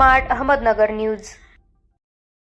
Smart Ahmednagar news.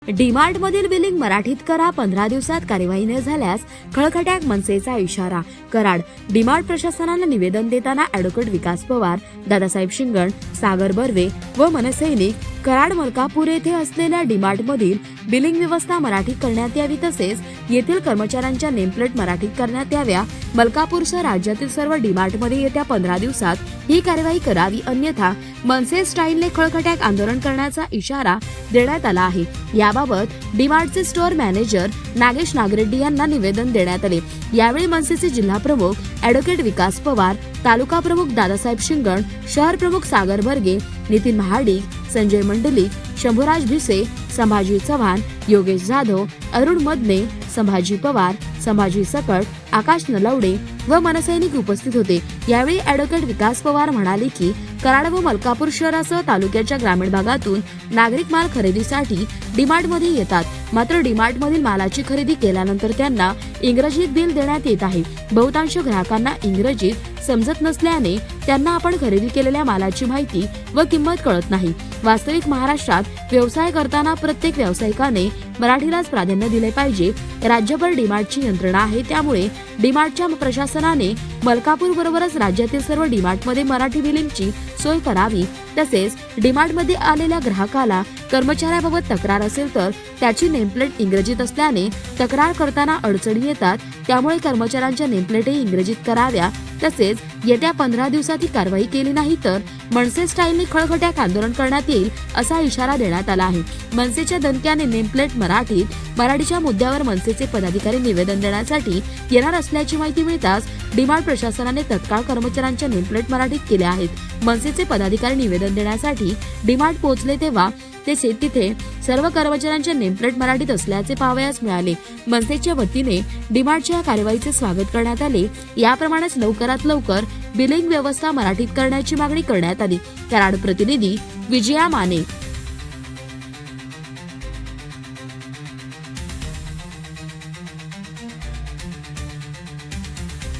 DMart मधील billing मराठीत करा पंधरा दिवसात कार्यवाही न झाल्यास खळखट्याक मनसेचा इशारा. कराड डीमार्ट प्रशासनाला निवेदन देताना अॅडव्होकेट विकास पवार दादासाहेब शिंगण सागर बर्वे व मनसैनिक कराड मलकापूर येथे असलेल्या डीमार्टमधील बिलिंग व्यवस्था मराठीत करण्यात यावी तसेच येथील कर्मचाऱ्यांच्या नेमप्लेट मराठीत करण्यात याव्या. मलकापूरसह राज्यातील सर्व डीमार्टमध्ये येत्या पंधरा दिवसात ही कारवाई करावी. अन्यथा मनसे स्टाईलने खळखट्याक आंदोलन करण्याचा इशारा देण्यात आला आहे. याबाबत डीमार्टचे स्टोअर मॅनेजर नागेश नागरेड्डी यांना निवेदन देण्यात आले. यावेळी मनसेचे जिल्हा प्रमुख अॅडव्होकेट विकास पवार तालुका प्रमुख दादासाहेब शिंगण शहर प्रमुख सागर बर्गे नितीन महाडिक संजय मंडलिक शंभूराज भिसे संभाजी चव्हाण योगेश जाधव अरुण मदने संभाजी पवार संभाजी सकट आकाश नलवडे व मनसैनिक उपस्थित होते. यावेळी अॅडव्होकेट विकास पवार म्हणाले की कराड व मलकापूर शहरासह तालुक्याच्या ग्रामीण भागातून नागरिक माल खरेदीसाठी डीमार्टमध्ये येतात. मात्र डीमार्टमधील मालाची खरेदी केल्यानंतर त्यांना इंग्रजीत बिल देण्यात येत आहे. बहुतांश ग्राहकांना इंग्रजीत समजत नसल्याने त्यांना आपण खरेदी केलेल्या मालाची माहिती व किंमत कळत नाही. वास्तविक महाराष्ट्रात व्यवसाय करताना प्रत्येक व्यावसायिकाने मराठीलाच प्राधान्य दिले पाहिजे. राज्यभर डीमार्टची यंत्रणा आहे त्यामुळे डीमार्टच्या प्रशासनाने मलकापूर बरोबरच राज्यातील सर्व डीमार्टमध्ये मराठी बिलिंगची सोय करावी. तसेच डीमार्टमध्ये आलेल्या ग्राहकाला कर्मचाऱ्याबाबत तक्रार असेल तर त्याची नेमप्लेट इंग्रजीत असल्याने तक्रार करताना अडचणी येतात. त्यामुळे कर्मचाऱ्यांच्या नेमप्लेटही इंग्रजीत कराव्या. तसेच येत्या पंधरा दिवसात ही कारवाई केली नाही तर मनसे स्टाईलने खळखट्याक आंदोलन करण्यात येईल असा इशारा देण्यात आला आहे. मनसेच्या दणक्याने नेमप्लेट मराठीत मराठीच्या मुद्द्यावर मनसेचे पदाधिकारी निवेदन देण्यासाठी येणार असल्याची माहिती मिळताच डिमांड प्रशासनाने तत्काळ कर्मचाऱ्यांच्या नेमप्लेट मराठीत केल्या आहेत. मनसेचे पदाधिकारी निवेदन देण्यासाठी डिमांड पोहोचले तेव्हा ते तिथे सर्व कर्मचाऱ्यांच्या नेमप्लेट मराठीत असल्याचे पाहावयास मिळाले. मनसेच्या वतीने डिमार्टच्या या कारवाईचे स्वागत करण्यात आले. याप्रमाणेच लवकरात लवकर बिलिंग व्यवस्था मराठीत करण्याची मागणी करण्यात आली. कराड प्रतिनिधी विजया माने.